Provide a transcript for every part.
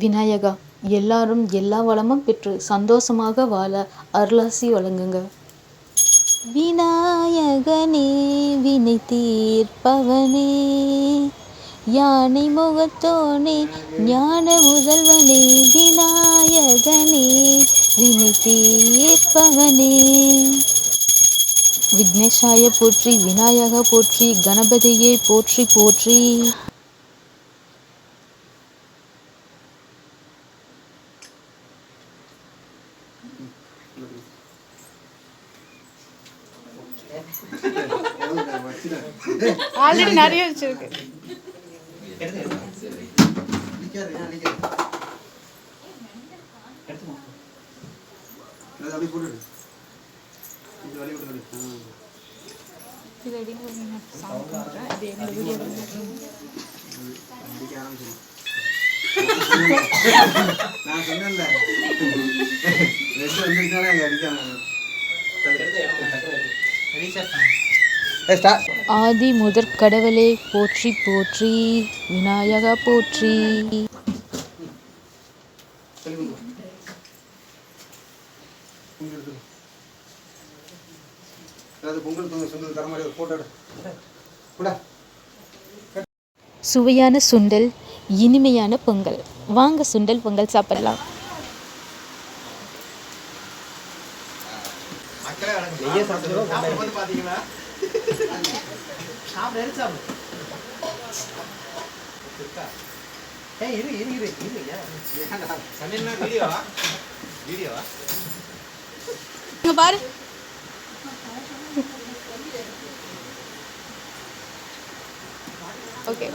விநாயகா எல்லாரும் எல்லா வளமும் பெற்று சந்தோஷமாக வாழ அருளாசி வழங்குங்க. விநாயகனே வினை தீர்ப்பவனே யானை முகத்தோனே ஞான முதல்வனே விநாயகனே வினை தீர்ப்பவனே. விக்னேஷாய போற்றி விநாயகா போற்றி கணபதியே போற்றி போற்றி. ஆல்ரெடி நிறைய வச்சிருக்கு. அப்படி நான் சொன்னேன்ல. ஆதி முதற் கடவுளே போற்றி போற்றி விநாயகா போற்றி. பொங்கல் எடுத்துரு அதாவது பொங்கல். தூங்க வாங்க சுண்டல் பொங்கல் சாப்பிடலாம் இங்க பாரு. ஓகே.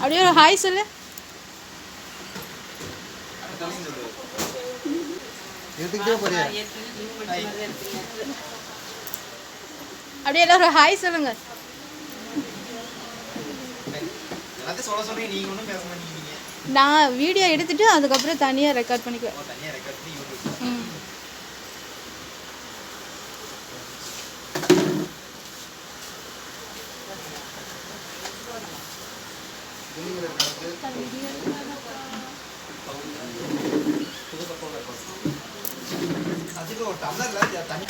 அப்படியே ஒரு ஹாய் சொல்லு. எடுத்துக்கிட்டே போறியா? அப்படியே எல்லாரும் ஒரு ஹாய் சொல்லுங்க. எல்லாத்தையும் சொல்ல சொல்றீங்க நீங்க ஒன்றும் பேச மாட்டேங்கிறீங்க. நான் வீடியோ எடுத்துட்டு அதுக்கப்புறம் தனியாக ரெக்கார்ட் பண்ணிக்குவேன் தனியாக ரெக்கார்ட் பண்ணி யூடியூப் ம் அதுக்கு ஒரு டம்ளர்ல தண்ணி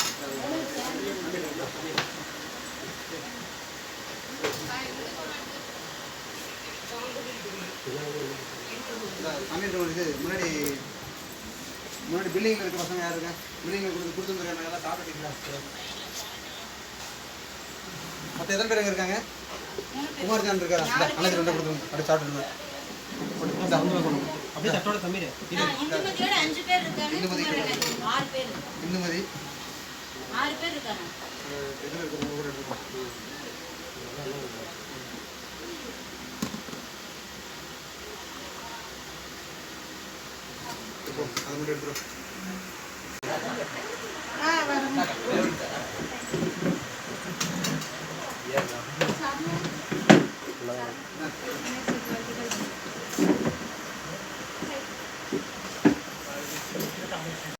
சமையல் இது முன்னாடி முன்னாடி பில்டிங்கில் இருக்க பசங்க யார் இருக்கா பில்டிங்கில் கொடுத்து கொடுத்துருக்காங்க எல்லாம் சாப்பிட்டுங்களா மற்ற எத்தனை பேர் எங்கே இருக்காங்க? குமார் ஜான் இருக்காரா அன்னைக்கு ரெண்டு அவங்க கொண்டு வாங்க. அப்படியே தட்டோட இருக்காங்க இந்துமதி. ஆறு பேர் இருக்காங்க அதை மட்டும் எடுத்துரும் Hasta luego.